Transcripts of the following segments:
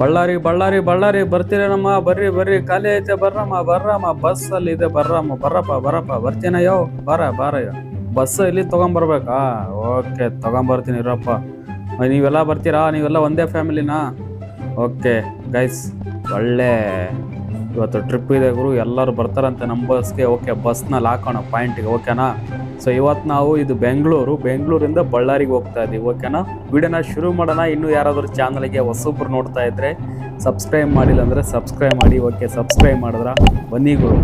ಬಳ್ಳಾರಿ ಬಳ್ಳಾರಿ ಬಳ್ಳಾರಿ ಬರ್ತೀರೇನಮ್ಮ ಬರ್ರಿ ಬರ್ರಿ, ಖಾಲಿ ಐತೆ, ಬರ್ರಮ್ಮ ಬರ್ರಮ್ಮ ಬಸ್ ಅಲ್ಲಿ ಇದೆ, ಬರ್ರಮ್ಮ ಬರಪ್ಪ ಬರಪ್ಪ ಬರ್ತೀನಯ್ಯೋ, ಬಾರ ಯೋ ಬಸ್ ಇಲ್ಲಿ ತಗೊಂಬರ್ಬೇಕಾ. ಓಕೆ ತಗೊಂಬರ್ತೀನಿ ಇರಪ್ಪ. ನೀವೆಲ್ಲ ಬರ್ತೀರಾ? ನೀವೆಲ್ಲ ಒಂದೇ ಫ್ಯಾಮಿಲಿನಾ? ಓಕೆ ಗೈಸ್ ಒಳ್ಳೆ ಇವತ್ತು ಟ್ರಿಪ್ ಇದೆ ಗುರು. ಎಲ್ಲರೂ ಬರ್ತಾರಂತೆ ನಮ್ಮ ಬಸ್ಗೆ ಓಕೆ ಬಸ್ನಲ್ಲಿ ಹಾಕೋಣ ಪಾಯಿಂಟಿಗೆ ಓಕೆನಾ ಸೊ ಇವತ್ತು ನಾವು ಇದು ಬೆಂಗಳೂರು, ಬೆಂಗಳೂರಿಂದ ಬಳ್ಳಾರಿಗೆ ಹೋಗ್ತಾ ಇದ್ದೀವಿ ಓಕೆನಾ ವಿಡಿಯೋನ ಶುರು ಮಾಡೋಣ. ಇನ್ನೂ ಯಾರಾದರೂ ಚಾನಲ್ಗೆ ಹೊಸಬ್ರು ನೋಡ್ತಾ ಇದ್ರೆ ಸಬ್ಸ್ಕ್ರೈಬ್ ಮಾಡಿಲ್ಲ ಅಂದರೆ ಸಬ್ಸ್ಕ್ರೈಬ್ ಮಾಡಿ ಓಕೆ ಸಬ್ಸ್ಕ್ರೈಬ್ ಮಾಡಿದ್ರ ಬನ್ನಿಗಳು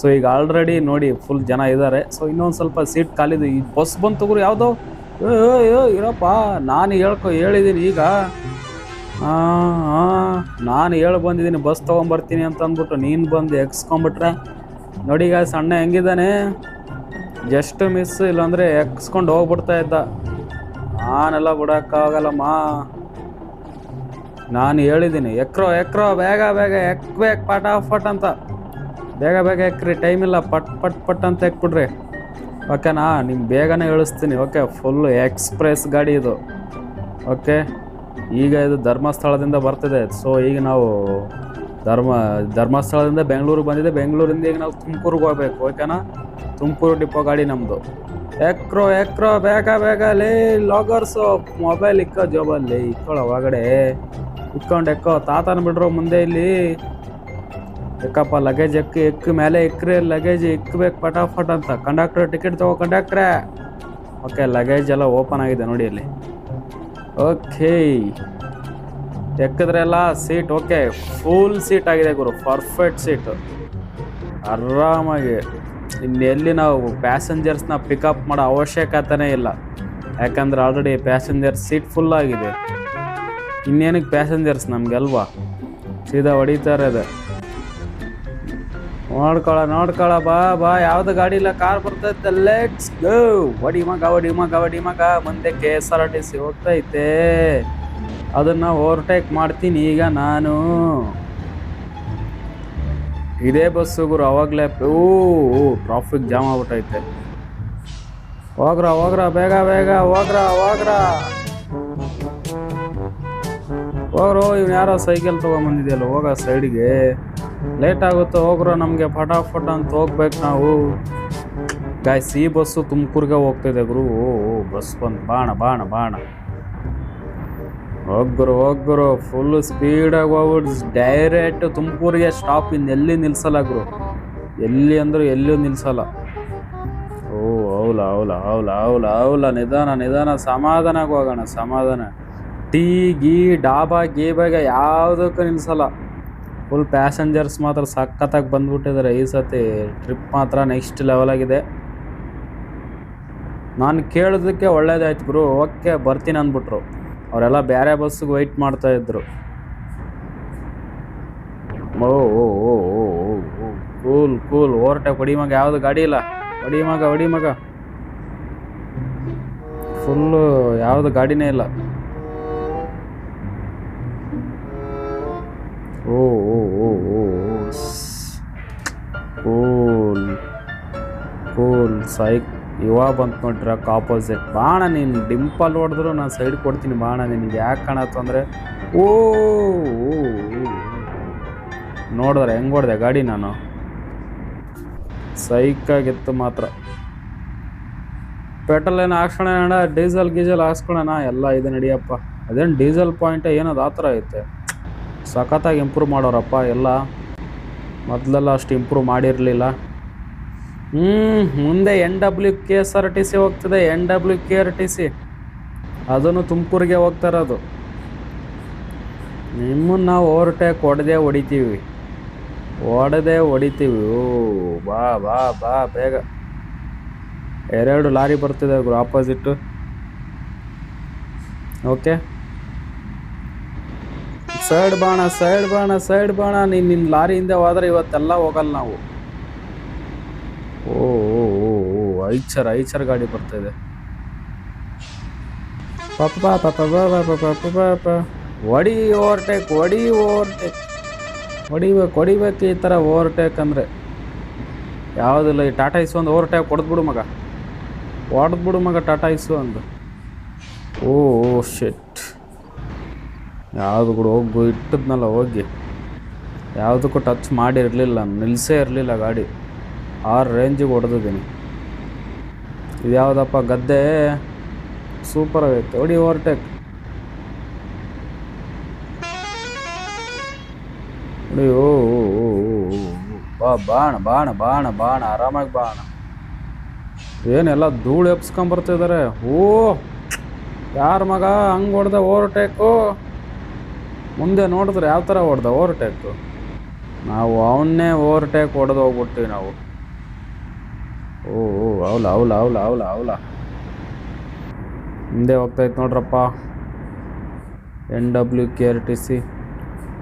ಸೊ ಈಗ ಆಲ್ರೆಡಿ ನೋಡಿ ಫುಲ್ ಜನ ಇದ್ದಾರೆ ಸೊ ಇನ್ನೊಂದು ಸ್ವಲ್ಪ ಸೀಟ್ ಖಾಲಿದು. ಈ ಬಸ್ ಬಂತು ಗುರು ಯಾವುದೋ? ಏ ಇರಪ್ಪ, ನಾನು ಹೇಳ್ಕೊ ಹೇಳಿದ್ದೀನಿ ಈಗ. ನಾನು ಹೇಳಿ ಬಂದಿದ್ದೀನಿ ಬಸ್ ತೊಗೊಂಬರ್ತೀನಿ ಅಂತ ಅಂದ್ಬಿಟ್ಟು ನೀನು ಬಂದು ಎಕ್ಸ್ಕೊಂಬಿಟ್ರೆ ನೋಡಿ ಈಗ ಸಣ್ಣ ಹೆಂಗಿದ್ದಾನೆ? ಜಸ್ಟ್ ಮಿಸ್ ಇಲ್ಲಾಂದರೆ ಎಕ್ಸ್ಕೊಂಡು ಹೋಗ್ಬಿಡ್ತಾ ಇದ್ದ. ನಾನೆಲ್ಲ ಬಿಡೋಕ್ಕಾಗಲ್ಲಮ್ಮ. ನಾನು ಹೇಳಿದ್ದೀನಿ, ಎಕ್ರೋ ಎಕ್ರೋ, ಬೇಗ ಬೇಗ ಎಕ್ಬೇಕು ಪಟಾಫಟ್ ಅಂತ. ಬೇಗ ಬೇಗ ಎಕ್ರಿ ಟೈಮ್ ಇಲ್ಲ, ಪಟ್ ಪಟ್ ಪಟ್ ಅಂತ ಎಕ್ಬಿಡ್ರಿ. ಓಕೆನಾ ನಿಮ್ಗೆ ಬೇಗನೆ ಇಳಿಸ್ತೀನಿ ಓಕೆ ಫುಲ್ಲು ಎಕ್ಸ್ಪ್ರೆಸ್ ಗಾಡಿ ಇದು. ಓಕೆ ಈಗ ಇದು ಧರ್ಮಸ್ಥಳದಿಂದ ಬರ್ತಿದೆ ಸೊ ಈಗ ನಾವು ಧರ್ಮ, ಧರ್ಮಸ್ಥಳದಿಂದ ಬೆಂಗಳೂರಿಗೆ ಬಂದಿದೆ ಬೆಂಗಳೂರಿಂದ ಈಗ ನಾವು ತುಮಕೂರಿಗೆ ಹೋಗ್ಬೇಕು ಓಕೆನಾ ತುಮಕೂರು ಡಿಪೋ ಗಾಡಿ ನಮ್ಮದು ಎಕ್ರೋ ಎಕ್ರೋ, ಬೇಗ ಬೇಗ, ಲೇ ಲಾಗರ್ಸು ಮೊಬೈಲ್ ಇಕ್ಕೋ ಜೋಬಲ್ಲಿ ಇಕ್ಕೊಳ್ಳೋ ಒಳಗಡೆ. ಇಕ್ಕೊಂಡು ಎಕ್ಕೋ. ತಾತನ ಬಿಡ್ರೋ ಮುಂದೆ ಇಲ್ಲಿ. ಎಕ್ಕಪ್ಪ ಲಗೇಜ್ ಎಕ್ಕಿ, ಎಕ್ಕ ಮೇಲೆ ಇಕ್ಕ್ರಿ ಲಗೇಜ್ ಇಕ್ಕಬೇಕು ಫಟಾಫಟ್ ಅಂತ. ಕಂಡಕ್ಟ್ರ್ ಟಿಕೆಟ್ ತಗೋ ಕಂಡಕ್ಟ್ರೇ ಓಕೆ ಲಗೇಜ್ ಎಲ್ಲ ಓಪನ್ ಆಗಿದೆ ನೋಡಿ ಇಲ್ಲಿ. ಓಕೆ ಎಕ್ಕಿದ್ರೆ ಎಲ್ಲ ಸೀಟ್ ಓಕೆ ಫುಲ್ ಸೀಟ್ ಆಗಿದೆ ಗುರು ಪರ್ಫೆಕ್ಟ್ ಸೀಟು ಆರಾಮಾಗಿ. ಇನ್ನೆಲ್ಲಿ ನಾವು ಪ್ಯಾಸೆಂಜರ್ಸ್ನ ಪಿಕಪ್ ಮಾಡೋ ಅವಶ್ಯಕತೆನೇ ಇಲ್ಲ. ಯಾಕಂದ್ರೆ ಆಲ್ರೆಡಿ ಪ್ಯಾಸೆಂಜರ್ ಸೀಟ್ ಫುಲ್ ಆಗಿದೆ. ಇನ್ನೇನಕ್ಕೆ ಪ್ಯಾಸೆಂಜರ್ಸ್ ನಮಗೆಲ್ವಾ? ಸೀದಾ ಹೊಡಿತಾರೆ ಅದು ನೋಡ್ಕೊಳ ನೋಡ್ಕೊಳ ಬಾ ಬಾ, ಯಾವ್ದು ಗಾಡಿ ಇಲ್ಲ ಕಾರ್ ಬರ್ತೈತೆ ಲೆಟ್ಸ್ ಗೋ ಒಡಿ ಮಗ ಒಡಿ ಮಗ ಒಡಿ ಮಗ, ಮುಂದೆ K S R T C ಹೋಗ್ತೈತೆ. ಅದನ್ನ ಓವರ್ಟೇಕ್ ಮಾಡ್ತೀನಿ ಈಗ ನಾನು. ಇದೇ ಬಸ್ಸು ಗುರು, ಅವಾಗಲೇ ಓ ಟ್ರಾಫಿಕ್ ಜಾಮ್ ಆಗ್ಬಿಟ್ಟೈತೆ ಹೋಗ್ರ ಹೋಗ್ರ, ಬೇಗ ಬೇಗ, ಹೋಗ್ರ ಹೋಗ್ರ. ಹೋಗ್ರೋ, ಇವ್ನು ಯಾರೋ ಸೈಕಲ್ ತೊಗೊಂಬಂದಿದೆಯಲ್ಲ, ಹೋಗ ಸೈಡ್ಗೆ ಲೇಟ್ ಆಗುತ್ತೆ ಹೋಗ್ರ, ನಮಗೆ ಫಟಾಫಟ ಅಂತ ಹೋಗ್ಬೇಕು ನಾವು. ಗಾಯ್ಸ್ ಈ ಬಸ್ಸು ತುಮಕೂರಿಗೆ ಹೋಗ್ತಿದೆ ಗುರು. ಓ ಓ ಬಸ್ ಬಂದು, ಬಾಣ ಬಾಣ ಬಾಣ. ಹೋಗ್ಗುರು ಹೋಗ್ಗುರು ಫುಲ್ ಸ್ಪೀಡಾಗಿ ಹೋಗ್ಬಿಟ್ಟು ಡೈರೆಕ್ಟ್ ತುಮಕೂರಿಗೆ ಸ್ಟಾಪ್ ಎಲ್ಲಿ ನಿಲ್ಸಲ್ಲ ಗುರು. ಎಲ್ಲಿ ಅಂದರೂ ಎಲ್ಲೂ ನಿಲ್ಸಲ್ಲ. ಓ ಹೌಲ ಹೌಲ ಹೌಲ ಹೌಲ ಹೌಲ ನಿಧಾನ ನಿಧಾನ ಸಮಾಧಾನಕ್ಕೆ ಹೋಗೋಣ, ಸಮಾಧಾನ. ಟೀ, ಗೀ, ಡಾಬಾ ಗೀಬಾಗ ಯಾವುದಕ್ಕೂ ನಿಲ್ಸಲ್ಲ. ಫುಲ್ ಪ್ಯಾಸೆಂಜರ್ಸ್ ಮಾತ್ರ ಸಖತ್ತಾಗಿ ಬಂದ್ಬಿಟ್ಟಿದ್ದಾರೆ ಈ ಸತಿ ಟ್ರಿಪ್ ಮಾತ್ರ ನೆಕ್ಸ್ಟ್ ಲೆವೆಲ್ ಆಗಿದೆ. ನಾನು ಕೇಳೋದಕ್ಕೆ ಒಳ್ಳೇದಾಯ್ತು ಗುರು. ಓಕೆ ಬರ್ತೀನಿ ಅಂದ್ಬಿಟ್ರು. ಅವರೆಲ್ಲ ಬೇರೆ ಬಸ್ಸಿಗೆ ವೆಯ್ಟ್ ಮಾಡ್ತಾ ಇದ್ರು. ಓ ಓ ಓ ಓ ಓ ಓ ಕೂಲ್ ಕೂಲ್ ಓವರ್ಟೇಕ್, ಹೊಡಿ ಮಗ, ಯಾವುದು ಗಾಡಿ ಇಲ್ಲ? ಹೊಡಿ ಮಗ ಹೊಡಿ ಮಗ. ಫುಲ್ಲು ಯಾವುದು ಗಾಡಿನೇ ಇಲ್ಲ. ಓ ಓ ಓ ಓ ಕೂಲ್ ಕೂಲ್ ಸೈಕ್ ಇವಾಗ ಬಂತು ನೋಡಿ ಟ್ರಕ್ ಆಪೋಸಿಟ್ ಬಾಣ ನೀನು ಡಿಂಪಲ್ ಹೊಡೆದ್ರು ನಾನು ಸೈಡ್ ಕೊಡ್ತೀನಿ ಬಾಣ ನಿನಗೆ. ಯಾಕೆ ಕಾಣತ್ತು ಅಂದರೆ, ಓ. ನೋಡಿದ್ರೆ ಹೆಂಗೆ ಹೊಡೆದೆ ಗಾಡಿ ನಾನು? ಸೈಕಾಗಿತ್ತು ಮಾತ್ರ. ಪೆಟ್ರೋಲ್ ಏನು ಹಾಕ್ಸ್ಕೊಣ ಅಣ್ಣ, ಡೀಸೆಲ್ ಗೀಸೆಲ್ ಹಾಕ್ಸ್ಕೊಳ್ಳೋಣ ಎಲ್ಲ ಇದೆ ನಡಿಯಪ್ಪ. ಅದೇನು ಡೀಸೆಲ್ ಪಾಯಿಂಟ್ ಏನದು ಆ ಥರ ಐತೆ. ಸಖತ್ತಾಗಿ ಇಂಪ್ರೂವ್ ಮಾಡೋರಪ್ಪ ಎಲ್ಲ. ಮೊದಲೆಲ್ಲ ಅಷ್ಟು ಇಂಪ್ರೂವ್ ಮಾಡಿರಲಿಲ್ಲ. ಹ್ಞೂ ಮುಂದೆ N W K S R T C ಹೋಗ್ತದೆ N W K R T C ಅದನ್ನು ತುಮಕೂರಿಗೆ ಹೋಗ್ತಾ ಇರೋದು ನಿಮ್ಮನ್ನು ನಾವು ಓವರ್ಟೇಕ್ ಹೊಡೆದೇ ಹೊಡಿತೀವಿ. ಹೊಡೆದೆ ಹೊಡಿತೀವಿ. ಓ, ಬಾ ಬಾ ಬಾ, ಬೇಗ. ಎರಡು ಲಾರಿ ಬರ್ತಿದೆ ಗುರು ಆಪೋಸಿಟ್ಟು ಓಕೆ ಸೈಡ್ ಬಾಣ ಸೈಡ್ ಬಾಣ ಸೈಡ್ ಬಾಣ. ನೀನು ನಿನ್ನ ಲಾರಿ ಹಿಂದೆ ಹೋದ್ರೆ ಇವತ್ತೆಲ್ಲ ಹೋಗಲ್ಲ ನಾವು ಓ ಓ ಓ ಓ ಐಚರ್ ಐಚರ್ ಗಾಡಿ ಬರ್ತಿದೆ ಪಾಪ ಪಾಪ ಪಾಪ ಪಾಪ ಪಾಪ ಹೊಡಿ ಓವರ್ಟೇಕ್ ಹೊಡಿ ಓವರ್ಟೇಕ್. ಹೊಡಿಬೇಕು ಹೊಡಿಬೇಕು ಈ ಥರ ಓವರ್ಟೇಕ್ ಅಂದರೆ. ಯಾವುದಿಲ್ಲ ಈ ಟಾಟಾ ಇಸು ಒಂದು ಓವರ್ಟೇಕ್ ಹೊಡೆದ್ಬಿಡು ಮಗ. ಹೊಡೆದ್ಬಿಡು ಮಗ ಟಾಟಾ ಇಸು ಒಂದು. ಓ ಶೆಟ್ ಯಾವುದು ಕೂಡ ಹೋಗು ಇಟ್ಟದ್ನಲ್ಲ ಹೋಗಿ. ಯಾವುದಕ್ಕೂ ಟಚ್ ಮಾಡಿರಲಿಲ್ಲ ನಿಲ್ಲಿಸೇ ಇರಲಿಲ್ಲ ಗಾಡಿ. ಆರು ರೇಂಜಿಗೆ ಹೊಡೆದಿದ್ದೀನಿ. ಇದು ಯಾವುದಪ್ಪ? ಗದ್ದೆ? ಸೂಪರ್ ಆಗೈತೆ. ಹೊಡಿ ಓವರ್ಟೇಕ್ ಓ. ಬಾ, ಬಾಣ ಬಾಣ ಬಾಣ ಬಾಣ. ಆರಾಮಾಗಿ ಬಾಣ. ಏನೆಲ್ಲ ಧೂಳು ಎಪ್ಸ್ಕೊಂಬರ್ತಿದ್ದಾರೆ ಓ! ಯಾರ ಮಗ ಹಂಗೆ ಹೊಡೆದ ಓವರ್ಟೇಕು ಮುಂದೆ ನೋಡಿದ್ರೆ ಯಾವ ಥರ ಹೊಡೆದ ಓವರ್ಟೇಕು ನಾವು ಅವನ್ನೇ ಓವರ್ಟೇಕ್ ಹೊಡೆದು ಹೋಗ್ಬಿಡ್ತೀವಿ ನಾವು. ಓ ಓ ಅವಲ ಅವಲ ಅವಲ ಅವಲ ಅವಲ. ಹಿಂದೆ ಇತ್ತು ನೋಡ್ರಪ್ಪ. N W K R T C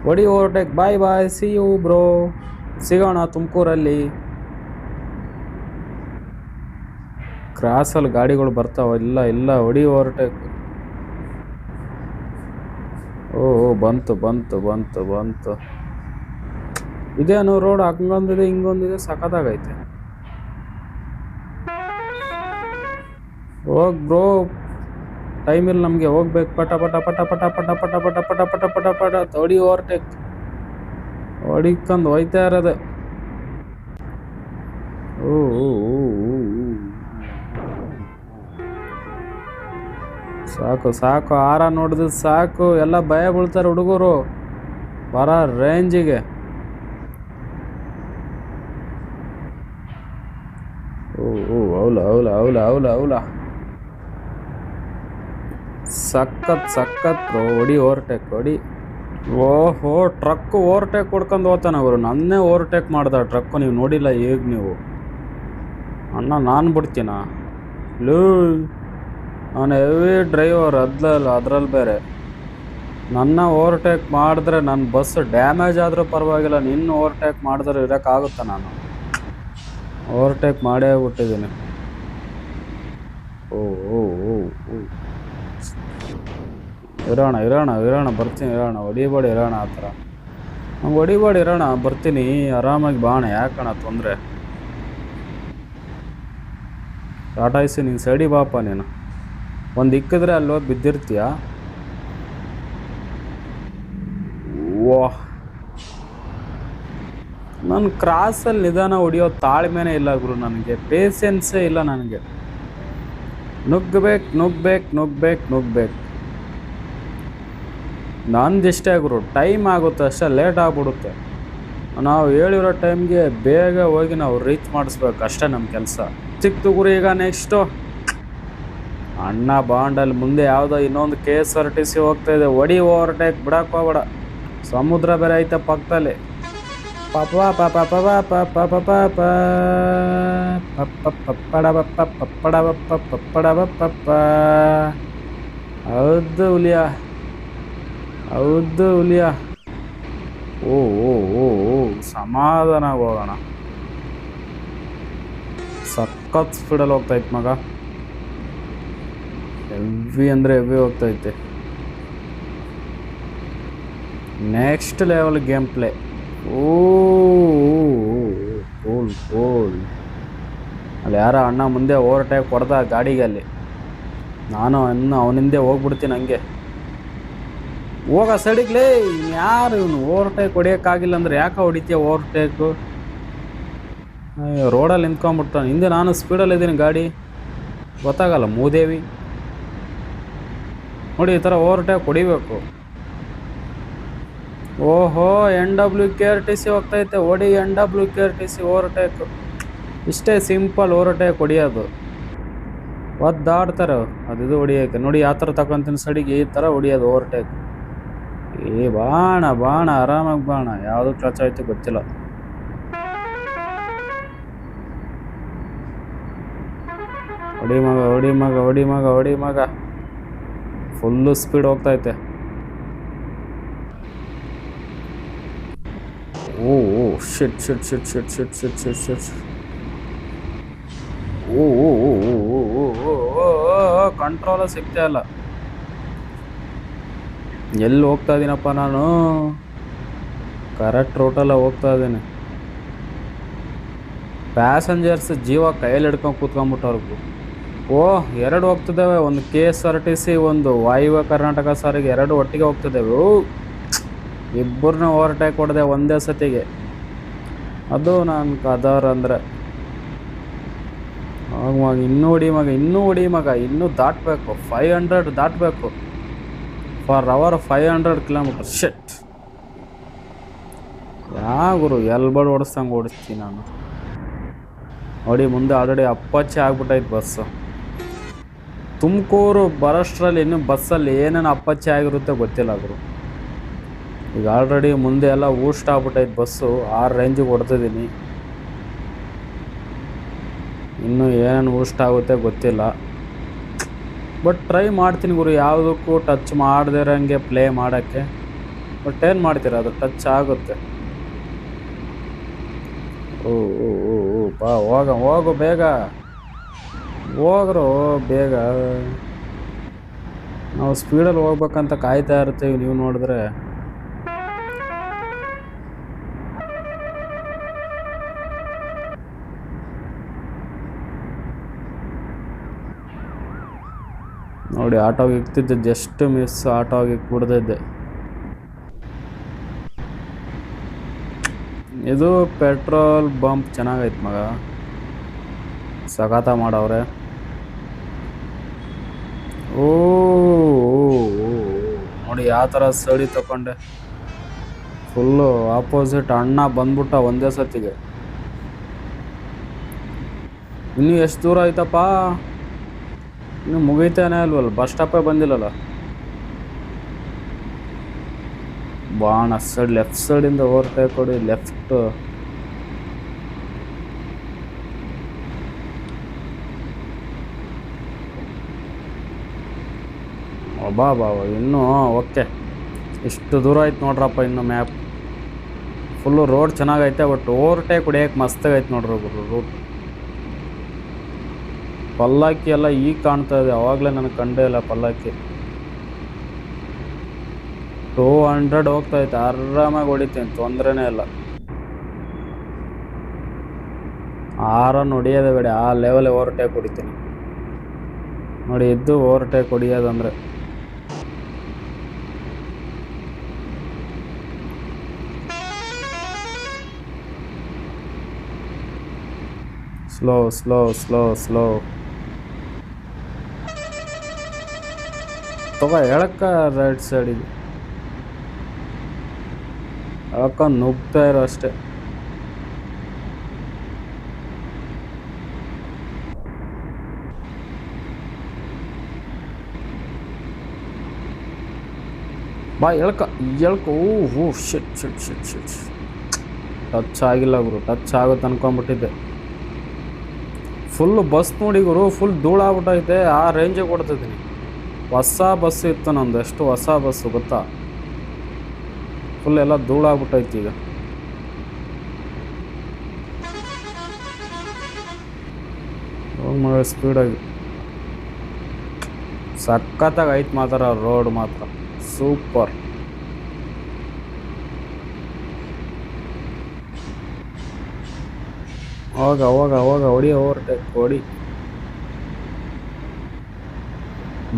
ಒಡಿ overtake bye bye see you bro ಸಿಗೋಣ ತುಮಕೂರಲ್ಲಿ. ಕ್ರಾಸಲ್ಲಿ ಗಾಡಿಗಳು ಬರ್ತಾವ ಇಲ್ಲ ಇಲ್ಲ ಹೊಡಿ ಓವರ್ಟೇಕ್. ಓ, ಬಂತು ಬಂತು ಬಂತು ಬಂತು. ಇದೇನು ರೋಡ್ ಹಂಗೊಂದಿದೆ ಹಿಂಗೊಂದಿದೆ ಸಖತ್ತಾಗೈತೆ. ಹೋಗ್ ಬ್ರೋ ಟೈಮ್ ಇಲ್ಲ ನಮಗೆ ಹೋಗ್ಬೇಕು ಪಟ ಪಟ ಪಟ ಪಟ ಪಟ ಪಟ ಪಟ ಪಟ ಪಟ ಪಟ ಪಟ ತೊಡಿ ಓವರ್ಟೇಕ್ ಹೊಡಿಕಂದು ಹೋಯ್ತಾ ಇರೋದು ಓ. ಸಾಕು ಸಾಕು ಆರ ನೋಡಿದ್ರೆ ಸಾಕು ಎಲ್ಲ ಭಯ ಬೀಳ್ತಾರೆ ಹುಡುಗರು ಬರ ರೇಂಜಿಗೆ ಓ ಓ ಅವಲ ಅವಲ ಅವಲ ಅವಲ ಅವಲ ಸಖತ್ ಸಖತ್ ಹೊಡಿ ಓವರ್ಟೇಕ್ ಹೊಡಿ ಓಹೋ ಟ್ರಕ್ ಓವರ್ಟೇಕ್ ಹೊಡ್ಕೊಂಡು ಹೋಗ್ತಾನೆ ಅವರು ನನ್ನೇ ಓವರ್ಟೇಕ್ ಮಾಡ್ದ ಟ್ರಕ್ಕು ನೀವು ನೋಡಿಲ್ಲ ಈಗ ನೀವು? ಅಣ್ಣ, ನಾನು ಬಿಡ್ತೀನ? ಲೂ, ನಾನು ಹೆವಿ ಡ್ರೈವರ್ ಅದ್ಲಲ್ಲ ಅದ್ರಲ್ಲಿ ಬೇರೆ. ನನ್ನ ಓವರ್ಟೇಕ್ ಮಾಡಿದ್ರೆ ನನ್ನ ಬಸ್ ಡ್ಯಾಮೇಜ್ ಆದರೂ ಪರವಾಗಿಲ್ಲ ನಿನ್ನ ಓವರ್ಟೇಕ್ ಮಾಡಿದ್ರೆ ಇರೋಕ್ಕಾಗುತ್ತಾ ನಾನು? ಓವರ್ಟೇಕ್ ಮಾಡೇ ಬಿಟ್ಟಿದ್ದೀನಿ. ಓ ಓ ಓ ಓ. ಇರೋಣ ಇರೋಣ ಇರೋಣ, ಬರ್ತೀನಿ ಇರೋಣ, ಹೊಡಿಬೇಡಿ ಇರೋಣ ಆ ಥರ. ನಂಗೆ ಹೊಡಿಬೇಡಿ ಇರೋಣ, ಬರ್ತೀನಿ, ಆರಾಮಾಗಿ ಬಾಣ ಯಾಕಣ ತೊಂದರೆ? ಟಾಟಾಯಿಸಿ ನೀನು ಸೈಡಿ ಬಾಪ ನೀನು. ಒಂದು ಇಕ್ಕಿದ್ರೆ ಅಲ್ಲಿ ಹೋಗಿ ಬಿದ್ದಿರ್ತೀಯ? ವಾಹ್ ನನ್ನ ಕ್ರಾಸಲ್ಲಿ ನಿಧಾನ ಹೊಡಿಯೋ ತಾಳ್ಮೆನೇ ಇಲ್ಲ ಗುರು ನನಗೆ ಪೇಸೆನ್ಸೇ ಇಲ್ಲ ನನಗೆ. ನುಗ್ಗಬೇಕು ನುಗ್ಬೇಕು ನುಗ್ಬೇಕು ನುಗ್ಬೇಕು ನಂದಿಷ್ಟೇ ಗುರು ಟೈಮ್ ಆಗುತ್ತೆ ಅಷ್ಟೇ ಲೇಟ್ ಆಗಿಬಿಡುತ್ತೆ ನಾವು ಹೇಳಿರೋ ಟೈಮ್ಗೆ ಬೇಗ ಹೋಗಿ ನಾವು ರೀಚ್ ಮಾಡಿಸ್ಬೇಕು ಅಷ್ಟೇ ನಮ್ಮ ಕೆಲಸ ಸಿಕ್ತು ಗುರು ಈಗ ನೆಕ್ಸ್ಟು ಅಣ್ಣ ಬಾಂಡಲ್ಲಿ ಮುಂದೆ ಯಾವುದೋ ಇನ್ನೊಂದು K S R T C ಹೋಗ್ತಾ ಇದೆ ಒಡಿ ಓವರ್ಟೇಕ್ ಬಿಡಕ್ಕೆ ಹೋಗ್ಬೇಡ ಸಮುದ್ರ ಬೇರೆ ಐತೆ ಪಕ್ಕದಲ್ಲಿ ಪಾಪ ಪಾಪ ಪಪ್ಪ ಹೌದು ಹುಲಿಯ ಹೌದು ಹುಲಿಯ. ಓ ಓ ಓ ಓ, ಸಮಾಧಾನ ಹೋಗೋಣ ಸಖತ್ ಸ್ಪೀಡಲ್ಲಿ ಹೋಗ್ತಾಯಿತ್ತು ಮಗ. ಹೆವಿ ಅಂದರೆ ಹೆವಿ ಹೋಗ್ತೈತೆ ನೆಕ್ಸ್ಟ್ ಲೆವೆಲ್ ಗೇಮ್ ಪ್ಲೇ ಓ ಓಲ್ ಅಲ್ಲಿ ಯಾರ ಅಣ್ಣ ಮುಂದೆ ಓವರ್ ಓವರ್ಟೇಕ್ ಕೊಡ್ದ ಗಾಡಿಗೆ ಅಲ್ಲಿ. ನಾನು ಇನ್ನು ಅವನಿಂದೆ ಹೋಗ್ಬಿಡ್ತೀನಿ ಹಂಗೆ. ಹೋಗ ಸಡಿಗ್ಲೇ ಯಾರು ಇವನು ಓವರ್ಟೇಕ್ ಹೊಡಿಯೋಕ್ಕಾಗಿಲ್ಲ ಅಂದ್ರೆ ಯಾಕೆ ಹೊಡಿತೀಯ ಓವರ್ಟೇಕು ರೋಡಲ್ಲಿ ನಿಂತ್ಕೊಂಡ್ಬಿಡ್ತಾನೆ. ಹಿಂದೆ ನಾನು ಸ್ಪೀಡಲ್ಲಿ ಇದ್ದೀನಿ ಗಾಡಿ. ಗೊತ್ತಾಗಲ್ಲ, ಮೂದೇವಿ. ನೋಡಿ, ಈ ಥರ ಓವರ್ಟೇಕ್ ಹೊಡಿಬೇಕು. ಓಹೋ N W K R T C ಹೋಗ್ತೈತೆ. ಹೊಡಿ N W K R T C overtake ಇಷ್ಟೇ ಸಿಂಪಲ್ ಓವರ್ಟೇಕ್ ಹೊಡಿಯೋದು. ಒದ್ದಾಡ್ತಾರೆ ಅದು ಇದು ಹೊಡಿಯೋಕೆ ನೋಡಿ ಯಾವ ಥರ ತಗೊಂತೀನಿ ಸಡಿಗೆ, ಈ ಥರ ಹೊಡಿಯೋದು ಓವರ್ಟೇಕ್ ಏ ಬಾಣ ಬಾಣ ಆರಾಮಾಗಿ ಬಾಣ ಯಾವುದು ಕ್ಲಚ್ ಆಯ್ತು ಗೊತ್ತಿಲ್ಲ ಹೊಡಿ ಮಗ ಹೊಡಿ ಮಗ ಹೊಡಿ ಮಗ ಹೊಡಿ ಮಗ ಫುಲ್ಲು ಸ್ಪೀಡ್ ಹೋಗ್ತೈತೆ ಓ ಓ shit shit shit shit shit shit shit shit ಓ ಓ ಓ ಓ ಓ ಓ ಓ ಕಂಟ್ರೋಲ ಸಿಗ್ತಾ ಇಲ್ಲ ಎಲ್ಲಿ ಹೋಗ್ತಾ ಇದ್ದೀನಪ್ಪ ನಾನು? ಕರೆಕ್ಟ್ ರೋಟಲ್ಲ ಹೋಗ್ತಾ ಇದ್ದೀನಿ. ಪ್ಯಾಸೆಂಜರ್ಸ್ ಜೀವ ಕೈಯಲ್ಲಿ ಹಿಡ್ಕೊಂಡು ಕೂತ್ಕೊಂಡ್ಬಿಟ್ಟವ್ರಿಗೂ ಓ, ಎರಡು ಹೋಗ್ತಿದ್ದಾವೆ. ಒಂದು K S R T C ಒಂದು ವಾಯುವ ಕರ್ನಾಟಕ ಸಾರಿಗೆ, ಎರಡು ಒಟ್ಟಿಗೆ ಹೋಗ್ತಿದ್ದೇವೆ. ಇಬ್ಬರನ್ನ ಓವರ್ಟೇಕ್ ಹೊಡೆದೆ ಒಂದೇ ಸತಿಗೆ. ಅದು ನಾನು ಕದರ್ ಅಂದರೆ. ಆಗ ಮಗ, ಇನ್ನೂ ಹೊಡಿ ಮಗ, ಇನ್ನೂ ಹೊಡಿ ಮಗ, ಇನ್ನೂ ದಾಟಬೇಕು. Five hundred ದಾಟಬೇಕು. Four hour five hundred kilometre shit ಯಾ ಗುರು ಎಲ್ಬಡ್ ಓಡಿಸ್ದಂಗೆ ಓಡಿಸ್ತೀನಿ ನಾನು. ನೋಡಿ, ಮುಂದೆ ಆಲ್ರೆಡಿ ಅಪ್ಪಚ್ಚೆ ಆಗ್ಬಿಟ್ಟೈತೆ ಬಸ್ಸು ತುಮಕೂರು ಬರೋಷ್ಟ್ರಲ್ಲಿ ಇನ್ನೂ ಬಸ್ಸಲ್ಲಿ ಏನೇನು ಅಪ್ಪಚ್ಚೆ ಆಗಿರುತ್ತೆ ಗೊತ್ತಿಲ್ಲ ಗುರು. ಈಗ ಆಲ್ರೆಡಿ ಮುಂದೆ ಎಲ್ಲ ಊಸ್ಟ್ ಆಗ್ಬಿಟ್ಟೈತೆ ಬಸ್ಸು ಆರು ರೇಂಜಿಗೆ ಹೊಡ್ತಿದ್ದೀನಿ ಇನ್ನೂ ಏನೇನು ಊಸ್ಟ್ ಆಗುತ್ತೆ ಗೊತ್ತಿಲ್ಲ. ಬಟ್ ಟ್ರೈ ಮಾಡ್ತೀನಿ ಗುರು, ಯಾವುದಕ್ಕೂ ಟಚ್ ಮಾಡದೇ ಮಾಡದಿರಂಗೆ ಪ್ಲೇ ಮಾಡೋಕ್ಕೆ. ಬಟ್ ಏನು ಮಾಡ್ತೀರ, ಅದು ಟಚ್ ಆಗುತ್ತೆ. ಓ ಓ ಓ ಓ, ಬಾ, ಹೋಗ, ಹೋಗು ಬೇಗ. ಹೋಗ್ರು ಬೇಗ. ನಾವು ಸ್ಪೀಡಲ್ಲಿ ಹೋಗ್ಬೇಕಂತ ಕಾಯ್ತಾ ಇರ್ತೀವಿ, ನೀವು ನೋಡಿದ್ರೆ. ನೋಡಿ, ಆಟೋಗೆ ಇಕ್ತಿದ್ದೆ ಜಸ್ಟ್ ಮಿಸ್ ಆಟೋಗೆ ಕುಡ್ದಿದ್ದೆ ಇದು ಪೆಟ್ರೋಲ್ ಬಂಪ್ ಚೆನ್ನಾಗೈತೆ ಮಗ. ಸಗಾತ ಮಾಡವ್ರೆ. ಓ. ನೋಡಿ, ಯಾವ ಥರ ಸಡಿ ತಗೊಂಡೆ ಫುಲ್ಲು ಆಪೋಸಿಟ್ ಅಣ್ಣ ಬಂದ್ಬಿಟ್ಟ ಒಂದೇ ಸತಿಗೆ ಇನ್ನೂ ಎಷ್ಟು ದೂರ ಆಯ್ತಪ್ಪ? ಇನ್ನು ಮುಗಿತಾನೆ ಅಲ್ವಲ್ಲ? ಬಸ್ ಸ್ಟಾಪೇ ಬಂದಿಲ್ಲಲ್ಲ? ಬಾಣ ಸೈಡ್ ಲೆಫ್ಟ್ ಸೈಡಿಂದ ಓವರ್ಟೇಕ್ ಕೊಡಿ ಲೆಫ್ಟ್ ಬಾ ಬಾ ಇನ್ನೂ ಓಕೆ ಇಷ್ಟು ದೂರ ಆಯ್ತು ನೋಡ್ರಪ್ಪ ಇನ್ನು ಮ್ಯಾಪ್ ಫುಲ್ಲು ರೋಡ್ ಚೆನ್ನಾಗೈತೆ ಬಟ್ ಓವರ್ಟೇಕ್ ಹೊಡಿಯೋಕೆ ಮಸ್ತಾಗೈತೆ ನೋಡ್ರಿ ರೂಟ್ ಪಲ್ಲಕ್ಕಿ ಎಲ್ಲ ಈಗ ಕಾಣ್ತಾ ಇದೆ. ಅವಾಗಲೇ ನನಗೆ ಕಂಡೇ ಇಲ್ಲ ಪಲ್ಲಕ್ಕಿ. ಟೂ ಹಂಡ್ರೆಡ್ ಹೋಗ್ತಾ ಐತೆ. ಆರಾಮಾಗಿ ಹೊಡಿತೀನಿ. ತೊಂದರೆನೇ ಇಲ್ಲ. ಆರನ್ನು ಹೊಡಿಯೋದೇ ಬೇಡ. ಆ ಲೆವೆಲ್ ಓವರ್ಟೇಕ್ ಹೊಡಿತೀನಿ. ನೋಡಿ, ಇದ್ದು ಓವರ್ಟೇಕ್ ಹೊಡಿಯೋದಂದ್ರೆ. ಸ್ಲೋ ಸ್ಲೋ ಸ್ಲೋ ಸ್ಲೋ ತಗೋ ಹೇಳಕ್ಕ ರೈಟ್ ಸೈಡಿಗೆ ಹೇಳಕ್ಕ ನುಗ್ತಾ ಇರೋ ಅಷ್ಟೇ. ಬಾ, ಎಳ್ಕ ಎಳ್ಕ, ಓ ಹೋ shit shit shit shit touch ಆಗಿಲ್ಲ ಗುರು ಟಚ್ ಆಗುತ್ತೆ ಅನ್ಕೊಂಬಿಟ್ಟಿದ್ದೆ ಫುಲ್ ಬಸ್ ನೋಡಿ ಗುರು ಫುಲ್ ಧೂಳಾಗ್ಬಿಟ್ಟೈತೆ, ಆ ರೇಂಜಿಗೆ ಕೊಡ್ತಿದ್ದೀನಿ. ಹೊಸ ಬಸ್ ಇತ್ತು ನಂದು. ಎಷ್ಟು ಹೊಸ ಬಸ್ಸು ಗೊತ್ತಾ? ಫುಲ್ ಎಲ್ಲ ಧೂಳಾಗ್ಬಿಟ್ಟೈತಿ ಈಗ. ಹೋಗಿ ಸ್ಪೀಡಾಗಿ ಸಖತ್ತಾಗಿ ಐತೆ ಮಾತ್ರ ರೋಡ್ ಮಾತ್ರ. ಸೂಪರ್ ಅವಾಗ ಅವಾಗ ಹೋಗ, ಹೊಡಿ ಓವರ್ಟೇಕ್ ಹೊಡಿ.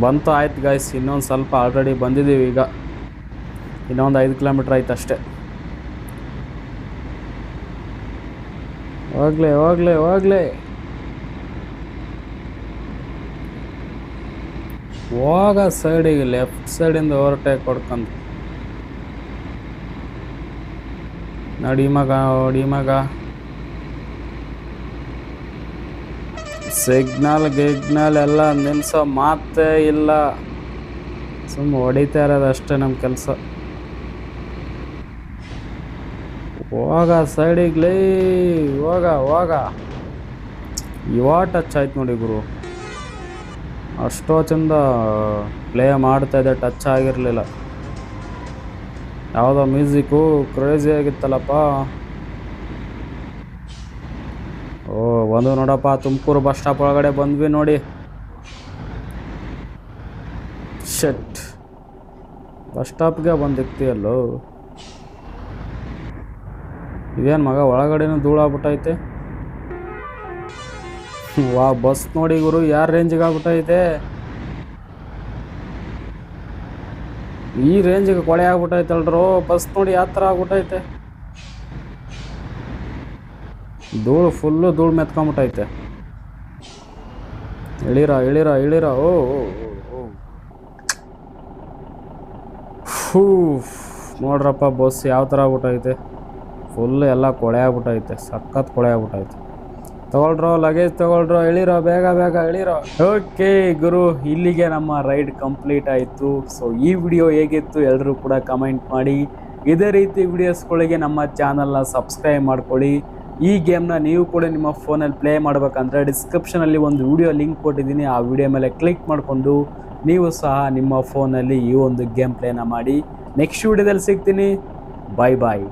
ಬಂತು, ಆಯ್ತು ಗಾಯ್ಸ್ ಇನ್ನೊಂದು ಸ್ವಲ್ಪ ಆಲ್ರೆಡಿ ಬಂದಿದ್ದೀವಿ ಈಗ. ಇನ್ನೊಂದು ಐದು ಕಿಲೋಮೀಟ್ರ್ ಆಯ್ತು ಅಷ್ಟೇ. ಹೋಗ್ಲೆ ಹೋಗ್ಲೆ ಹೋಗ್ಲೆ. ಹೋಗ ಸೈಡಿಗೆ ಲೆಫ್ಟ್ ಸೈಡಿಂದ ಓವರ್ಟೇಕ್ ಕೊಡ್ಕೊಂಡು. ನಡಿ ಮಗ ಹೊಡಿ ಮಗ. ಸಿಗ್ನಲ್, ಗಿಗ್ನಲ್ ಎಲ್ಲ ನಿಲ್ಸೋ ಮಾತೇ ಇಲ್ಲ. ಸುಮ್ಮ ಹೊಡಿತಾ ಇರೋದು ಅಷ್ಟೇ ನಮ್ಮ ಕೆಲಸ. ಹೋಗ ಸೈಡಿಗ್ಲೇ ಹೋಗ ಹೋಗ. ಇವಾಗ ಟಚ್ ಆಯ್ತು ನೋಡಿ ಗುರು. ಅಷ್ಟೋ ಚಂದ ಪ್ಲೇ ಮಾಡ್ತಾ ಇದೆ ಟಚ್ ಆಗಿರಲಿಲ್ಲ. ಯಾವುದೋ ಮ್ಯೂಸಿಕ್ಕು ಕ್ರೇಜಿ ಆಗಿತ್ತಲ್ಲಪ್ಪ. ಓ ಬಂದು ನೋಡಪ್ಪ, ತುಮಕೂರು ಬಸ್ ಸ್ಟಾಪ್ ಒಳಗಡೆ ಬಂದ್ವಿ ನೋಡಿ. ಶೆಟ್ ಬಸ್ ಸ್ಟಾಪ್ಗೆ ಬಂದಿಕ್ತಿಯಲ್ಲೋ ಇದೇನು ಮಗ ಒಳಗಡೆನೂ ಧೂಳಾಗ್ಬಿಟ್ಟೈತೆ? ವಾ, ಬಸ್ ನೋಡಿ ಗುರು, ಯಾರ ರೇಂಜಿಗೆ ಆಗ್ಬಿಟ್ಟೈತೆ? ಈ ರೇಂಜಿಗೆ ಕೊಳೆ ಆಗ್ಬಿಟ್ಟೈತಲ್ರು ಬಸ್ ನೋಡಿ ಯಾವ ಥರ ಆಗ್ಬಿಟ್ಟೈತೆ? ಧೂಳು ಫುಲ್ಲು ಧೂಳು ಮೆತ್ಕೊಂಬಿಟ್ಟೈತೆ. ಇಳಿರ ಇಳಿರ ಇಳಿರ ಓ. ಫೂ, ನೋಡ್ರಪ್ಪ ಬಸ್ ಯಾವ ಥರ ಆಗ್ಬಿಟ್ಟೈತೆ. ಫುಲ್ ಎಲ್ಲ ಕೊಳೆ ಆಗ್ಬಿಟ್ಟೈತೆ, ಸಖತ್ ಕೊಳೆ ಆಗ್ಬಿಟ್ಟೈತೆ. ತೊಗೊಳ್ರೋ ಲಗೇಜ್ ತಗೊಳ್ರೋ ಇಳಿರೋ ಬೇಗ ಬೇಗ ಇಳಿರೋ ಓಕೆ ಗುರು, ಇಲ್ಲಿಗೆ ನಮ್ಮ ರೈಡ್ ಕಂಪ್ಲೀಟ್ ಆಯಿತು. ಸೊ ಈ ವಿಡಿಯೋ ಹೇಗಿತ್ತು ಎಲ್ಲರೂ ಕೂಡ ಕಮೆಂಟ್ ಮಾಡಿ. ಇದೇ ರೀತಿ ವಿಡಿಯೋಸ್ಗಳಿಗೆ ನಮ್ಮ ಚಾನಲ್ನ ಸಬ್ಸ್ಕ್ರೈಬ್ ಮಾಡ್ಕೊಳ್ಳಿ. ಈ ಗೇಮ್ನ ನೀವು ಕೂಡ ನಿಮ್ಮ ಫೋನಲ್ಲಿ ಪ್ಲೇ ಮಾಡಬೇಕಂದ್ರೆ ಡಿಸ್ಕ್ರಿಪ್ಷನಲ್ಲಿ ಒಂದು ವಿಡಿಯೋ ಲಿಂಕ್ ಕೊಟ್ಟಿದ್ದೀನಿ. ಆ ವಿಡಿಯೋ ಮೇಲೆ ಕ್ಲಿಕ್ ಮಾಡಿಕೊಂಡು ನೀವು ಸಹ ನಿಮ್ಮ ಫೋನಲ್ಲಿ ಈ ಒಂದು ಗೇಮ್ ಪ್ಲೇನ ಮಾಡಿ. ನೆಕ್ಸ್ಟ್ ವಿಡಿಯೋದಲ್ಲಿ ಸಿಗ್ತೀನಿ. ಬಾಯ್ ಬಾಯ್